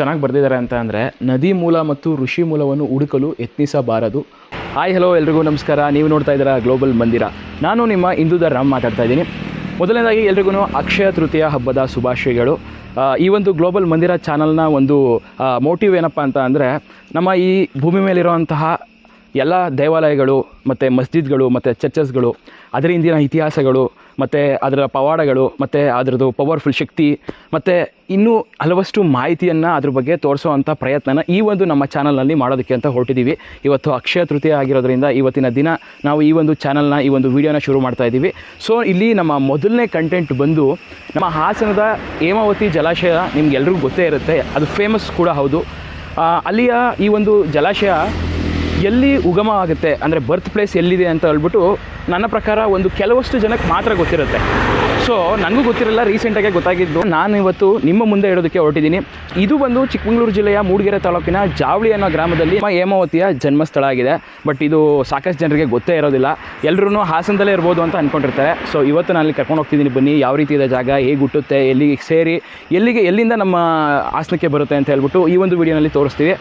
ಚೆನ್ನಾಗಿ ಬರೆದಿದ್ದಾರೆ ಅಂತ ಅಂದರೆ ನದಿ ಮೂಲ ಮತ್ತು ಋಷಿ ಮೂಲವನ್ನು ಹುಡುಕಲು ಯತ್ನಿಸಬಾರದು. ಹಾಯ್ ಹಲೋ ಎಲ್ರಿಗೂ ನಮಸ್ಕಾರ. ನೀವು ನೋಡ್ತಾ ಇದ್ದೀರಾ ಗ್ಲೋಬಲ್ ಮಂದಿರ. ನಾನು ನಿಮ್ಮ ಹಿಂದೂ ರಾಮ್ ಮಾತಾಡ್ತಾ ಇದ್ದೀನಿ. ಮೊದಲನೇದಾಗಿ ಎಲ್ರಿಗೂ ಅಕ್ಷಯ ತೃತೀಯ ಹಬ್ಬದ ಶುಭಾಶಯಗಳು. ಈ ಒಂದು ಗ್ಲೋಬಲ್ ಮಂದಿರ ಚಾನಲ್ನ ಒಂದು ಮೋಟಿವ್ ಏನಪ್ಪ ಅಂತ ಅಂದರೆ ನಮ್ಮ ಈ ಭೂಮಿ ಮೇಲಿರುವಂತಹ ಎಲ್ಲ ದೇವಾಲಯಗಳು ಮತ್ತು ಮಸ್ಜಿದ್ಗಳು ಮತ್ತು ಚರ್ಚಸ್ಗಳು ಅದರ ಹಿಂದಿನ ಇತಿಹಾಸಗಳು ಮತ್ತು ಅದರ ಪವಾಡಗಳು, ಮತ್ತು ಅದರದ್ದು ಪವರ್ಫುಲ್ ಶಕ್ತಿ, ಮತ್ತು ಇನ್ನೂ ಹಲವಷ್ಟು ಮಾಹಿತಿಯನ್ನು ಅದ್ರ ಬಗ್ಗೆ ತೋರಿಸೋವಂಥ ಪ್ರಯತ್ನನ ಈ ಒಂದು ನಮ್ಮ ಚಾನಲ್ನಲ್ಲಿ ಮಾಡೋದಕ್ಕೆ ಅಂತ ಹೊರಟಿದ್ದೀವಿ ಇವತ್ತು ಅಕ್ಷಯ ತೃತೀಯ ಆಗಿರೋದ್ರಿಂದ ಇವತ್ತಿನ ದಿನ ನಾವು ಈ ಒಂದು ಚಾನಲ್ನ ಈ ಒಂದು ವಿಡಿಯೋನ ಶುರು ಮಾಡ್ತಾ ಇದ್ದೀವಿ. ಸೊ ಇಲ್ಲಿ ನಮ್ಮ ಮೊದಲನೇ ಕಂಟೆಂಟ್ ಬಂದು ನಮ್ಮ ಹಾಸನದ ಹೇಮಾವತಿ ಜಲಾಶಯ ನಿಮ್ಗೆಲ್ರಿಗೂ ಗೊತ್ತೇ ಇರುತ್ತೆ. ಅದು ಫೇಮಸ್ ಕೂಡ ಹೌದು. ಅಲ್ಲಿಯ ಈ ಒಂದು ಜಲಾಶಯ ಎಲ್ಲಿ ಉಗಮ ಆಗುತ್ತೆ, ಅಂದರೆ ಬರ್ತ್ ಪ್ಲೇಸ್ ಎಲ್ಲಿದೆ ಅಂತ ಹೇಳ್ಬಿಟ್ಟು ನನ್ನ ಪ್ರಕಾರ ಒಂದು ಕೆಲವಷ್ಟು ಜನಕ್ಕೆ ಮಾತ್ರ ಗೊತ್ತಿರುತ್ತೆ. ಸೊ ನನಗೂ ಗೊತ್ತಿರಲ್ಲ ರೀಸೆಂಟಾಗೆ ಗೊತ್ತಾಗಿದ್ದು. ನಾನು ಇವತ್ತು ನಿಮ್ಮ ಮುಂದೆ ಇಡೋದಕ್ಕೆ ಹೊರಟಿದ್ದೀನಿ. ಇದು ಬಂದು ಚಿಕ್ಕಮಗಳೂರು ಜಿಲ್ಲೆಯ ಮೂಡಿಗೆರೆ ತಾಲೂಕಿನ ಜಾವಳಿ ಅನ್ನೋ ಗ್ರಾಮದಲ್ಲಿ ಹೇಮಾವತಿಯ ಜನ್ಮಸ್ಥಳ ಆಗಿದೆ. ಬಟ್ ಇದು ಸಾಕಷ್ಟು ಜನರಿಗೆ ಗೊತ್ತೇ ಇರೋದಿಲ್ಲ. ಎಲ್ಲರೂ ಹಾಸನದಲ್ಲೇ ಇರ್ಬೋದು ಅಂತ ಅಂದ್ಕೊಂಡಿರ್ತಾರೆ ಸೊ ಇವತ್ತು ನಾನು ಅಲ್ಲಿ ಕರ್ಕೊಂಡು ಹೋಗ್ತಿದ್ದೀನಿ. ಬನ್ನಿ, ಯಾವ ರೀತಿ ಇದೆ ಜಾಗ, ಹೇಗೆ ಹುಟ್ಟುತ್ತೆ, ಎಲ್ಲಿಗೆ ಸೇರಿ, ಎಲ್ಲಿಗೆ, ಎಲ್ಲಿಂದ ನಮ್ಮ ಹಾಸನಕ್ಕೆ ಬರುತ್ತೆ ಅಂತ ಹೇಳ್ಬಿಟ್ಟು ಈ ಒಂದು ವಿಡಿಯೋನಲ್ಲಿ ತೋರಿಸ್ತೀವಿ.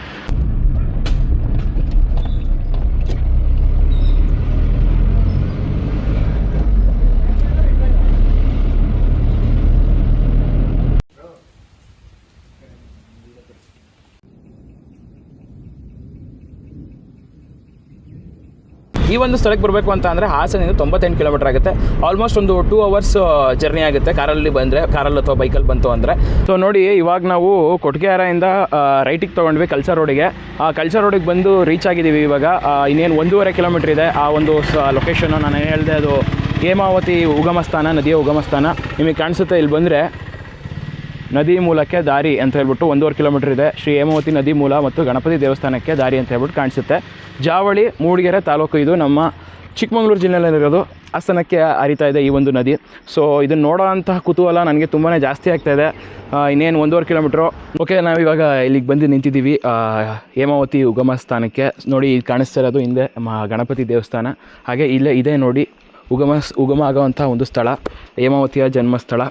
ಈ ಒಂದು ಸ್ಥಳಕ್ಕೆ ಬರಬೇಕು ಅಂತ ಅಂದರೆ ಹಾಸನದಿಂದ ತೊಂಬತ್ತೆಂಟು ಕಿಲೋಮೀಟರ್ ಆಗುತ್ತೆ. ಆಲ್ಮೋಸ್ಟ್ ಒಂದು ಟೂ ಅವರ್ಸ್ ಜರ್ನಿ ಆಗುತ್ತೆ. ಕಾರಲ್ಲಿ ಬಂದರೆ, ಕಾರಲ್ಲಿ ಅಥವಾ ಬೈಕಲ್ಲಿ ಬಂತು ಅಂದರೆ. ಸೊ ನೋಡಿ, ಇವಾಗ ನಾವು ಕೊಟ್ಗೆಹಾರಿಂದ ರೈಟಿಗೆ ತೊಗೊಂಡ್ವಿ ಕಲ್ಸಾ ರೋಡಿಗೆ. ಆ, ಕಲ್ಸಾ ರೋಡಿಗೆ ಬಂದು ರೀಚ್ ಆಗಿದ್ದೀವಿ ಇವಾಗ. ಇನ್ನೇನು ಒಂದೂವರೆ ಕಿಲೋಮೀಟ್ರ್ ಇದೆ. ಆ ಒಂದು ಲೊಕೇಶನ್ನು ನಾನು ಏನು ಹೇಳಿದೆ ಅದು ಹೇಮಾವತಿ ಉಗಮಸ್ಥಾನ, ನದಿಯ ಉಗಮಸ್ಥಾನ. ನಿಮಗೆ ಕಾಣಿಸುತ್ತೆ ಇಲ್ಲಿ ಬಂದರೆ. ನದಿ ಮೂಲಕ್ಕೆ ದಾರಿ ಅಂತ ಹೇಳ್ಬಿಟ್ಟು ಒಂದೂವರೆ ಕಿಲೋಮೀಟರ್ ಇದೆ. ಶ್ರೀ ಹೇಮಾವತಿ ನದಿ ಮೂಲ ಮತ್ತು ಗಣಪತಿ ದೇವಸ್ಥಾನಕ್ಕೆ ದಾರಿ ಅಂತ ಹೇಳ್ಬಿಟ್ಟು ಕಾಣಿಸುತ್ತೆ. ಜಾವಳಿ, ಮೂಡಿಗೆರೆ ತಾಲೂಕು ಇದು ನಮ್ಮ ಚಿಕ್ಕಮಗಳೂರು ಜಿಲ್ಲೆಯಲ್ಲಿರೋದು. ಹಾಸನಕ್ಕೆ ಹರಿತಾ ಇದೆ ಈ ಒಂದು ನದಿ. ಸೊ ಇದನ್ನು ನೋಡೋವಂತಹ ಕುತೂಹಲ ನನಗೆ ತುಂಬಾ ಜಾಸ್ತಿ ಆಗ್ತಾ ಇದೆ. ಇನ್ನೇನು ಒಂದೂವರೆ ಕಿಲೋಮೀಟ್ರು. ಓಕೆ ನಾವಿವಾಗ ಇಲ್ಲಿಗೆ ಬಂದು ನಿಂತಿದ್ದೀವಿ ಹೇಮಾವತಿ ಉಗಮ ಸ್ಥಾನಕ್ಕೆ. ನೋಡಿ ಇಲ್ಲಿ ಕಾಣಿಸ್ತಾ ಇರೋದು ಹಿಂದೆ ಗಣಪತಿ ದೇವಸ್ಥಾನ. ಹಾಗೆ ಇಲ್ಲೇ ಇದೆ ನೋಡಿ ಉಗಮ ಉಗಮ ಆಗೋವಂಥ ಒಂದು ಸ್ಥಳ. ಹೇಮಾವತಿಯ ಜನ್ಮಸ್ಥಳ.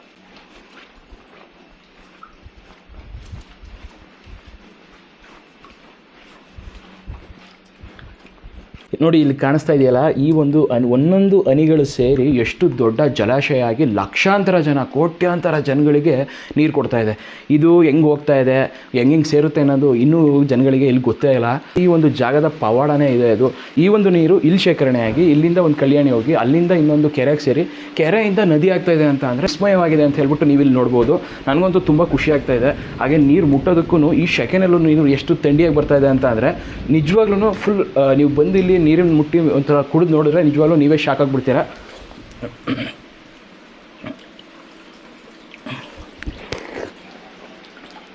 ನೋಡಿ, ಇಲ್ಲಿ ಕಾಣಿಸ್ತಾ ಇದೆಯಲ್ಲ, ಈ ಒಂದು ಒಂದೊಂದು ಹನಿಗಳು ಸೇರಿ ಎಷ್ಟು ದೊಡ್ಡ ಜಲಾಶಯ ಆಗಿ ಲಕ್ಷಾಂತರ ಜನ, ಕೋಟ್ಯಾಂತರ ಜನಗಳಿಗೆ ನೀರು ಕೊಡ್ತಾ ಇದೆ. ಇದು ಹೆಂಗೆ ಹೋಗ್ತಾ ಇದೆ? ಹೆಂಗೆ ಹೆಂಗೆ ಸೇರುತ್ತೆ ಅನ್ನೋದು ಇನ್ನೂ ಜನಗಳಿಗೆ ಇಲ್ಲಿ ಗೊತ್ತೇ ಇಲ್ಲ. ಈ ಒಂದು ಜಾಗದ ಪವಾಡನೇ ಇದೆ ಅದು. ಈ ಒಂದು ನೀರು ಇಲ್ಲಿ ಶೇಖರಣೆಯಾಗಿ ಇಲ್ಲಿಂದ ಒಂದು ಕಲ್ಯಾಣಿ ಹೋಗಿ, ಅಲ್ಲಿಂದ ಇನ್ನೊಂದು ಕೆರೆಗೆ ಸೇರಿ, ಕೆರೆಯಿಂದ ನದಿ ಆಗ್ತಾ ಇದೆ ಅಂತ ಅಂದರೆ ವಿಸ್ಮಯವಾಗಿದೆ ಅಂತ ಹೇಳ್ಬಿಟ್ಟು ನೀವು ಇಲ್ಲಿ ನೋಡ್ಬೋದು. ನನಗಂತೂ ತುಂಬ ಖುಷಿ ಆಗ್ತಾ ಇದೆ. ಹಾಗೆ ನೀರು ಮುಟ್ಟೋದಕ್ಕೂ ಈ ಶೆಕೆನಲ್ಲೂ ನೀರು ಎಷ್ಟು ತಂಡಿಯಾಗಿ ಬರ್ತಾ ಇದೆ ಅಂತ ಅಂದರೆ ನಿಜವಾಗ್ಲೂ ಫುಲ್ ನೀವು ಬಂದು ಇಲ್ಲಿ ನೀರಿನ ಮುಟ್ಟಿ ಒಂಥರ ಕುಡಿದು ನೋಡಿದ್ರೆ ನಿಜವಾಗ್ಲೂ ನೀವೇ ಶಾಕ್ ಆಗಿಬಿಡ್ತೀರಾ?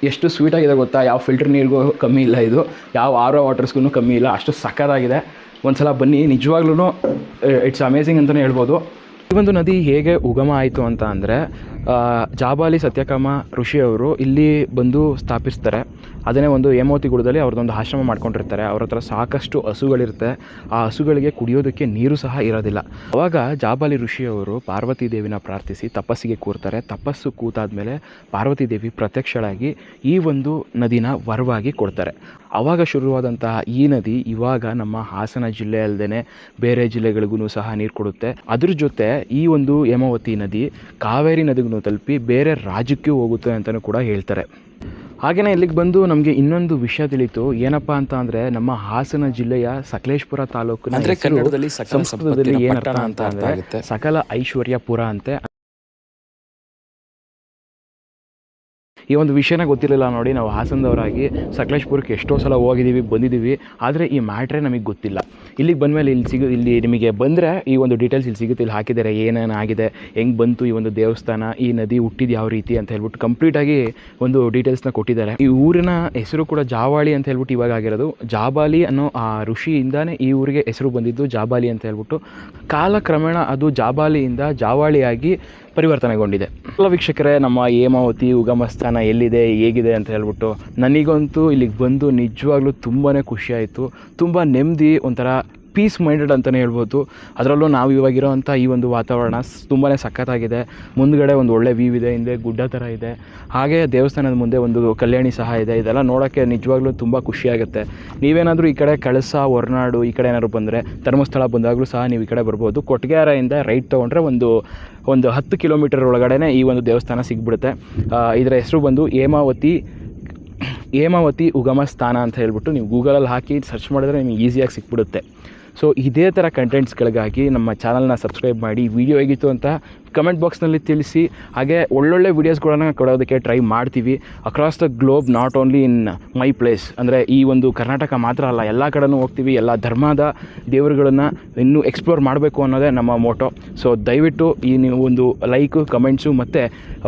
ಎಷ್ಟು ಸ್ವೀಟಾಗಿದೆ ಗೊತ್ತಾ? ಯಾವ ಫಿಲ್ಟರ್ ನೀರಿಗೂ ಕಮ್ಮಿ ಇಲ್ಲ ಇದು. ಯಾವ ಆರ್ ಒ ವಾಟರ್ಸ್ಗೂ ಕಮ್ಮಿ ಇಲ್ಲ. ಅಷ್ಟು ಸಕ್ಕತ್ತಾಗಿದೆ ಒಂದ್ಸಲ ಬನ್ನಿ. ನಿಜವಾಗ್ಲೂ ಇಟ್ಸ್ ಅಮೇಝಿಂಗ್ ಅಂತಲೇ ಹೇಳ್ಬೋದು. ಈ ಒಂದು ನದಿ ಹೇಗೆ ಉಗಮ ಆಯಿತು ಅಂತ ಅಂದರೆ ಜಾಬಾಲಿ ಸತ್ಯಕಾಮ ಋಷಿಯವರು ಇಲ್ಲಿ ಬಂದು ಸ್ಥಾಪಿಸ್ತಾರೆ. ಅದನ್ನೇ ಒಂದು ಹೇಮಾವತಿ ಗುಡದಲ್ಲಿ ಅವ್ರದ್ದೊಂದು ಆಶ್ರಮ ಮಾಡ್ಕೊಂಡಿರ್ತಾರೆ. ಅವ್ರ ಹತ್ರ ಸಾಕಷ್ಟು ಹಸುಗಳಿರುತ್ತೆ. ಆ ಹಸುಗಳಿಗೆ ಕುಡಿಯೋದಕ್ಕೆ ನೀರು ಸಹ ಇರೋದಿಲ್ಲ. ಅವಾಗ ಜಾಬಾಲಿ ಋಷಿಯವರು ಪಾರ್ವತಿ ದೇವಿನ ಪ್ರಾರ್ಥಿಸಿ ತಪಸ್ಸಿಗೆ ಕೂರ್ತಾರೆ. ತಪಸ್ಸು ಕೂತಾದ್ಮೇಲೆ ಪಾರ್ವತಿ ದೇವಿ ಪ್ರತ್ಯಕ್ಷಳಾಗಿ ಈ ಒಂದು ನದಿನ ವರವಾಗಿ ಕೊಡ್ತಾರೆ. ಆವಾಗ ಶುರುವಾದಂತಹ ಈ ನದಿ ಇವಾಗ ನಮ್ಮ ಹಾಸನ ಜಿಲ್ಲೆ ಅಲ್ಲದೆ ಬೇರೆ ಜಿಲ್ಲೆಗಳಿಗೂ ಸಹ ನೀರು ಕೊಡುತ್ತೆ. ಅದ್ರ ಜೊತೆ ಈ ಒಂದು ಹೇಮಾವತಿ ನದಿ ಕಾವೇರಿ ನದಿಗೂ ತಲುಪಿ ಬೇರೆ ರಾಜ್ಯಕ್ಕೆ ಹೋಗುತ್ತೆ ಅಂತಲೂ ಕೂಡ ಹೇಳ್ತಾರೆ. ಹಾಗೆಯೇ ಇಲ್ಲಿಗೆ ಬಂದು ನಮಗೆ ಇನ್ನೊಂದು ವಿಷಯ ತಿಳಿತು. ಏನಪ್ಪ ಅಂತ ಅಂದರೆ ನಮ್ಮ ಹಾಸನ ಜಿಲ್ಲೆಯ ಸಕಲೇಶ್ಪುರ ತಾಲೂಕು ಸಂಸ್ಕೃತದಲ್ಲಿ ಏನರ್ಥ ಪಟ್ಟಣ ಅಂತ ಅಂದರೆ ಸಕಲ ಐಶ್ವರ್ಯಪುರ ಅಂತೆ. ಈ ಒಂದು ವಿಷಯನ ಗೊತ್ತಿರಲಿಲ್ಲ ನೋಡಿ, ನಾವು ಹಾಸನದವರಾಗಿ ಸಕಲೇಶ್ಪುರಕ್ಕೆ ಎಷ್ಟೋ ಸಲ ಹೋಗಿದ್ದೀವಿ, ಬಂದಿದ್ದೀವಿ. ಆದರೆ ಈ ಮ್ಯಾಟ್ರೇ ನಮಗೆ ಗೊತ್ತಿಲ್ಲ. ಇಲ್ಲಿಗೆ ಬಂದಮೇಲೆ ಇಲ್ಲಿ ಸಿಗು, ಇಲ್ಲಿ ನಿಮಗೆ ಬಂದರೆ ಈ ಒಂದು ಡೀಟೇಲ್ಸ್ ಇಲ್ಲಿ ಸಿಗುತ್ತೆ. ಇಲ್ಲಿ ಹಾಕಿದ್ದಾರೆ, ಏನೇನು ಆಗಿದೆ, ಹೆಂಗೆ ಬಂತು ಈ ಒಂದು ದೇವಸ್ಥಾನ, ಈ ನದಿ ಹುಟ್ಟಿದ ಯಾವ ರೀತಿ ಅಂತ ಹೇಳ್ಬಿಟ್ಟು ಕಂಪ್ಲೀಟಾಗಿ ಒಂದು ಡೀಟೇಲ್ಸ್ನ ಕೊಟ್ಟಿದ್ದಾರೆ. ಈ ಊರಿನ ಹೆಸರು ಕೂಡ ಜಾವಾಳಿ ಅಂತ ಹೇಳ್ಬಿಟ್ಟು ಇವಾಗ ಆಗಿರೋದು. ಜಾಬಾಲಿ ಅನ್ನೋ ಆ ಋಷಿಯಿಂದಾನೇ ಈ ಊರಿಗೆ ಹೆಸರು ಬಂದಿದ್ದು ಜಾಬಾಲಿ ಅಂತ ಹೇಳ್ಬಿಟ್ಟು. ಕಾಲಕ್ರಮೇಣ ಅದು ಜಾಬಾಲಿಯಿಂದ ಜಾವಾಳಿಯಾಗಿ ಪರಿವರ್ತನೆಗೊಂಡಿದೆ. ಎಲ್ಲ ವೀಕ್ಷಕರೇ, ನಮ್ಮ ಹೇಮಾವತಿ ಉಗಮ ಸ್ಥಾನ ಎಲ್ಲಿದೆ, ಹೇಗಿದೆ ಅಂತ ಹೇಳ್ಬಿಟ್ಟು ನನಗಂತೂ ಇಲ್ಲಿಗೆ ಬಂದು ನಿಜವಾಗ್ಲೂ ತುಂಬಾ ಖುಷಿ ಆಯಿತು ತುಂಬ ನೆಮ್ಮದಿ, ಒಂಥರ ಪೀಸ್ ಮೈಂಡೆಡ್ ಅಂತಲೇ ಹೇಳ್ಬೋದು. ಅದರಲ್ಲೂ ನಾವು ಇವಾಗಿರೋವಂಥ ಈ ಒಂದು ವಾತಾವರಣ ತುಂಬಾ ಸಖತ್ತಾಗಿದೆ. ಮುಂದ್ಗಡೆ ಒಂದು ಒಳ್ಳೆ ವ್ಯೂ ಇದೆ, ಹಿಂದೆ ಗುಡ್ಡ ಥರ ಇದೆ. ಹಾಗೆ ದೇವಸ್ಥಾನದ ಮುಂದೆ ಒಂದು ಕಲ್ಯಾಣಿ ಸಹ ಇದೆ. ಇದೆಲ್ಲ ನೋಡೋಕ್ಕೆ ನಿಜವಾಗ್ಲೂ ತುಂಬ ಖುಷಿಯಾಗುತ್ತೆ. ನೀವೇನಾದರೂ ಈ ಕಡೆ ಕಳಸ, ಹೊರನಾಡು ಈ ಕಡೆ ಏನಾದ್ರು ಬಂದರೆ, ಧರ್ಮಸ್ಥಳ ಬಂದಾಗಲೂ ಸಹ ನೀವು ಈ ಕಡೆ ಬರ್ಬೋದು. ಕೊಟ್ಗೆಹಾರದಿಂದ ರೈಟ್ ತೊಗೊಂಡ್ರೆ ಒಂದು ಒಂದು ಹತ್ತು ಕಿಲೋಮೀಟರ್ ಒಳಗಡೆ ಈ ಒಂದು ದೇವಸ್ಥಾನ ಸಿಗ್ಬಿಡುತ್ತೆ. ಇದರ ಹೆಸರು ಬಂದು ಹೇಮಾವತಿ ಹೇಮಾವತಿ ಉಗಮ ಸ್ಥಾನ ಅಂತ ಹೇಳ್ಬಿಟ್ಟು ನೀವು ಗೂಗಲಲ್ಲಿ ಹಾಕಿ ಸರ್ಚ್ ಮಾಡಿದ್ರೆ ನಿಮಗೆ ಈಸಿಯಾಗಿ ಸಿಕ್ಬಿಡುತ್ತೆ ಸೊ ಇದೇ ಥರ ಕಂಟೆಂಟ್ಸ್ಗಳಿಗಾಗಿ ನಮ್ಮ ಚಾನಲ್ನ ಸಬ್ಸ್ಕ್ರೈಬ್ ಮಾಡಿ ವಿಡಿಯೋ ಹೇಗಿತ್ತು ಅಂತ ಕಮೆಂಟ್ ಬಾಕ್ಸ್ನಲ್ಲಿ ತಿಳಿಸಿ, ಹಾಗೆ ಒಳ್ಳೊಳ್ಳೆ ವೀಡಿಯೋಸ್ಗಳನ್ನು ಕೊಡೋದಕ್ಕೆ ಟ್ರೈ ಮಾಡ್ತೀವಿ. Across the globe not only in my place ಅಂದರೆ ಈ ಒಂದು ಕರ್ನಾಟಕ ಮಾತ್ರ ಅಲ್ಲ, ಎಲ್ಲ ಕಡೆನೂ ಹೋಗ್ತೀವಿ, ಎಲ್ಲ ಧರ್ಮದ ದೇವರುಗಳನ್ನು ಇನ್ನೂ ಎಕ್ಸ್ಪ್ಲೋರ್ ಮಾಡಬೇಕು ಅನ್ನೋದೇ ನಮ್ಮ ಮೋಟೋ ಸೊ ದಯವಿಟ್ಟು ಈ ನೀವು ಒಂದು ಲೈಕು ಕಮೆಂಟ್ಸು ಮತ್ತು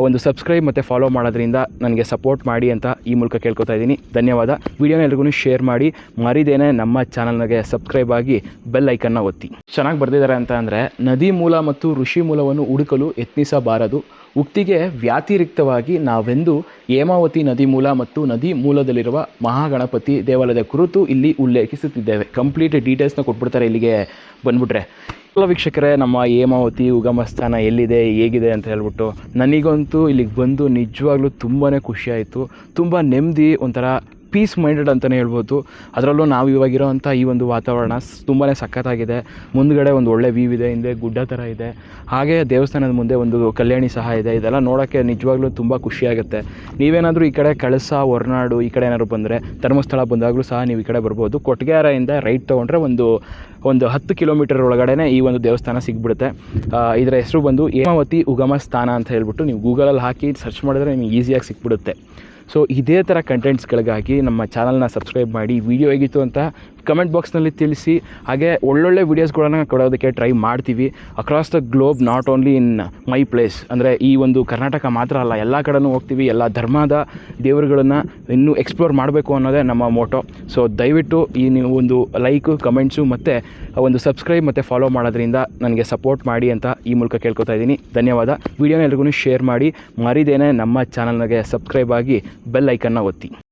ಒಂದು ಸಬ್ಸ್ಕ್ರೈಬ್ ಮತ್ತು ಫಾಲೋ ಮಾಡೋದ್ರಿಂದ ನನಗೆ ಸಪೋರ್ಟ್ ಮಾಡಿ ಅಂತ ಈ ಮೂಲಕ ಕೇಳ್ಕೊತಾ ಇದ್ದೀನಿ. ಧನ್ಯವಾದ. ವಿಡಿಯೋನ ಎಲ್ರಿಗೂ ಶೇರ್ ಮಾಡಿ. ಮರಿದೇನೆ ನಮ್ಮ ಚಾನಲ್ಗೆ ಸಬ್ಸ್ಕ್ರೈಬ್ ಆಗಿ ಬೆಲ್ ಐಕನ್ನ ಒತ್ತಿ. ಚೆನ್ನಾಗಿ ಬರ್ದಿದ್ದಾರೆ ಅಂತ ಅಂದರೆ ನದಿ ಮೂಲ ಮತ್ತು ಋಷಿ ಮೂಲವನ್ನು ಹುಡುಕಲು ಯತ್ನಿಸಬಾರದು. ಉಕ್ತಿಗೆ ವ್ಯಾತಿರಿಕ್ತವಾಗಿ ನಾವೆಂದು ಹೇಮಾವತಿ ನದಿ ಮೂಲ ಮತ್ತು ನದಿ ಮೂಲದಲ್ಲಿರುವ ಮಹಾಗಣಪತಿ ದೇವಾಲಯದ ಕುರಿತು ಇಲ್ಲಿ ಉಲ್ಲೇಖಿಸುತ್ತಿದ್ದೇವೆ. ಕಂಪ್ಲೀಟ್ ಡೀಟೇಲ್ಸ್ನ ಕೊಟ್ಬಿಡ್ತಾರೆ ಇಲ್ಲಿಗೆ. ಬಂದ್ಬಿಟ್ರೆ. ಎಲ್ಲ ವೀಕ್ಷಕರೇ, ನಮ್ಮ ಹೇಮಾವತಿ ಉಗಮ ಸ್ಥಾನ ಎಲ್ಲಿದೆ, ಹೇಗಿದೆ ಅಂತ ಹೇಳ್ಬಿಟ್ಟು ನನಗಂತೂ ಇಲ್ಲಿಗೆ ಬಂದು ನಿಜವಾಗ್ಲೂ ತುಂಬಾ ಖುಷಿಯಾಯಿತು. ತುಂಬ ನೆಮ್ಮದಿ, ಒಂಥರ ಪೀಸ್ ಮೈಂಡೆಡ್ ಅಂತಲೇ ಹೇಳ್ಬೋದು. ಅದರಲ್ಲೂ ನಾವು ಇವಾಗಿರೋವಂಥ ಈ ಒಂದು ವಾತಾವರಣ ತುಂಬಾ ಸಖತ್ತಾಗಿದೆ. ಮುಂದ್ಗಡೆ ಒಂದು ಒಳ್ಳೆ ವ್ಯೂ ಇದೆ, ಹಿಂದೆ ಗುಡ್ಡ ಥರ ಇದೆ. ಹಾಗೆ ದೇವಸ್ಥಾನದ ಮುಂದೆ ಒಂದು ಕಲ್ಯಾಣಿ ಸಹ ಇದೆ. ಇದೆಲ್ಲ ನೋಡೋಕ್ಕೆ ನಿಜವಾಗ್ಲೂ ತುಂಬ ಖುಷಿಯಾಗುತ್ತೆ. ನೀವೇನಾದರೂ ಈ ಕಡೆ ಕಳಸ, ಹೊರನಾಡು ಈ ಕಡೆ ಏನಾದ್ರು ಬಂದರೆ, ಧರ್ಮಸ್ಥಳ ಬಂದಾಗಲೂ ಸಹ ನೀವು ಈ ಕಡೆ ಬರ್ಬೋದು. ಕೊಟ್ಗೆಹಾರದಿಂದ ರೈಟ್ ತೊಗೊಂಡ್ರೆ ಒಂದು ಒಂದು ಹತ್ತು ಕಿಲೋಮೀಟರ್ ಒಳಗಡೆ ಈ ಒಂದು ದೇವಸ್ಥಾನ ಸಿಗ್ಬಿಡುತ್ತೆ. ಇದರ ಹೆಸರು ಬಂದು ಹೇಮಾವತಿ ಉಗಮ ಸ್ಥಾನ ಅಂತ ಹೇಳ್ಬಿಟ್ಟು ನೀವು ಗೂಗಲಲ್ಲಿ ಹಾಕಿ ಸರ್ಚ್ ಮಾಡಿದ್ರೆ ನಿಮಗೆ ಈಸಿಯಾಗಿ ಸಿಕ್ಬಿಡುತ್ತೆ ಸೊ ಇದೇ ಥರ ಕಂಟೆಂಟ್ಸ್ಗಳಿಗಾಗಿ ನಮ್ಮ ಚಾನಲ್ನ ಸಬ್ಸ್ಕ್ರೈಬ್ ಮಾಡಿ ವಿಡಿಯೋ ಹೇಗಿತ್ತು ಅಂತ ಕಮೆಂಟ್ ಬಾಕ್ಸ್ನಲ್ಲಿ ತಿಳಿಸಿ, ಹಾಗೆ ಒಳ್ಳೊಳ್ಳೆ ವೀಡಿಯೋಸ್ಗಳನ್ನು ಕೊಡೋದಕ್ಕೆ ಟ್ರೈ ಮಾಡ್ತೀವಿ. Across the globe not only in my place ಅಂದರೆ ಈ ಒಂದು ಕರ್ನಾಟಕ ಮಾತ್ರ ಅಲ್ಲ, ಎಲ್ಲ ಕಡೆನೂ ಹೋಗ್ತೀವಿ, ಎಲ್ಲ ಧರ್ಮದ ದೇವರುಗಳನ್ನು ಇನ್ನೂ ಎಕ್ಸ್ಪ್ಲೋರ್ ಮಾಡಬೇಕು ಅನ್ನೋದೇ ನಮ್ಮ ಮೋಟೋ ಸೊ ದಯವಿಟ್ಟು ಈ ನೀವು ಒಂದು ಲೈಕು ಕಮೆಂಟ್ಸು ಮತ್ತು ಒಂದು ಸಬ್ಸ್ಕ್ರೈಬ್ ಮತ್ತು ಫಾಲೋ ಮಾಡೋದ್ರಿಂದ ನನಗೆ ಸಪೋರ್ಟ್ ಮಾಡಿ ಅಂತ ಈ ಮೂಲಕ ಕೇಳ್ಕೊತಾ ಇದ್ದೀನಿ. ಧನ್ಯವಾದ. ವೀಡಿಯೋನ ಎಲ್ರಿಗೂ ಶೇರ್ ಮಾಡಿ. ಮರಿದೇನೆ ನಮ್ಮ ಚಾನಲ್ಗೆ ಸಬ್ಸ್ಕ್ರೈಬ್ ಆಗಿ ಬೆಲ್ ಐಕನ್ನ ಒತ್ತಿ.